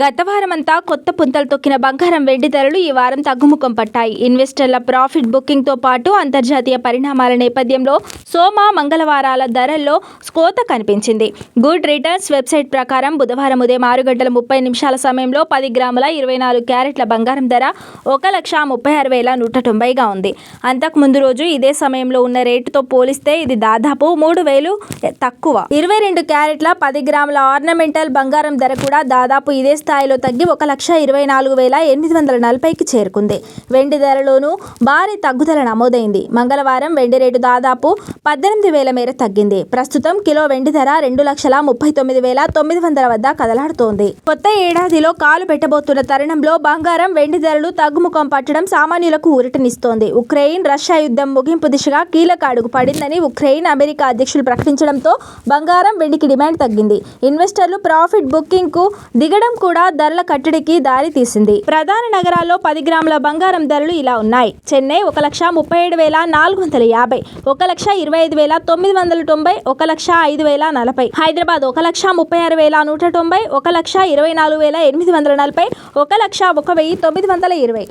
గత వారమంతా కొత్త పుంతలు తొక్కిన బంగారం వెండి ధరలు ఈ వారం తగ్గుముఖం పట్టాయి. ఇన్వెస్టర్ల ప్రాఫిట్ బుకింగ్తో పాటు అంతర్జాతీయ పరిణామాల నేపథ్యంలో సోమ మంగళవారాల ధరల్లో స్కోత కనిపించింది. గుడ్ రిటర్న్స్ వెబ్సైట్ ప్రకారం బుధవారం ఉదయం ఆరు గంటల ముప్పై నిమిషాల సమయంలో పది గ్రాముల ఇరవై నాలుగు క్యారెట్ల బంగారం ధర ఒక లక్ష ముప్పై ఆరు వేల నూట తొంభైగా ఉంది. అంతకుముందు రోజు ఇదే సమయంలో ఉన్న రేటుతో పోలిస్తే ఇది దాదాపు మూడు వేలు తక్కువ. ఇరవై రెండు క్యారెట్ల పది గ్రాముల ఆర్నమెంటల్ బంగారం ధర కూడా దాదాపు ఇదే స్థాయిలో తగ్గి ఒక లక్ష ఇరవై నాలుగు వేల ఎనిమిది వందల నలభైకి చేరుకుంది. వెండి ధరలోనూ భారీ తగ్గుదల నమోదైంది. మంగళవారం వెండి రేటు దాదాపు పద్దెనిమిది వేల మేర తగ్గింది. ప్రస్తుతం కిలో వెండి ధర రెండు లక్షల ముప్పై తొమ్మిది వేల తొమ్మిది వందల వద్ద కదలాడుతోంది. కొత్త ఏడాదిలో కాలు పెట్టబోతున్న తరుణంలో బంగారం వెండి ధరలు తగ్గుముఖం పట్టడం సామాన్యులకు ఊరటనిస్తోంది. ఉక్రెయిన్ రష్యా యుద్ధం ముగింపు దిశగా కీలక అడుగు పడిందని ఉక్రెయిన్ అమెరికా అధ్యక్షులు ప్రకటించడంతో బంగారం వెండికి డిమాండ్ తగ్గింది. ఇన్వెస్టర్లు ప్రాఫిట్ బుకింగ్కు దిగడం కూడా ధరల కట్టడికి దారి తీసింది. ప్రధాన నగరాల్లో పది గ్రాముల బంగారం ధరలు ఇలా ఉన్నాయి. చెన్నై ఒక లక్ష ముప్పై ఏడు వేల నాలుగు వందల యాభై ఒక లక్ష ఇరవై ఐదు వేల తొమ్మిది వందల తొంభై ఒక లక్ష ఐదు వేల నలభై హైదరాబాద్ ఒక లక్ష ముప్పై ఆరు వేల నూట తొంభై ఒక లక్ష ఇరవై నాలుగు వేల ఎనిమిది వందల నలభై ఒక లక్ష ఒక వెయ్యి తొమ్మిది వందల ఇరవై.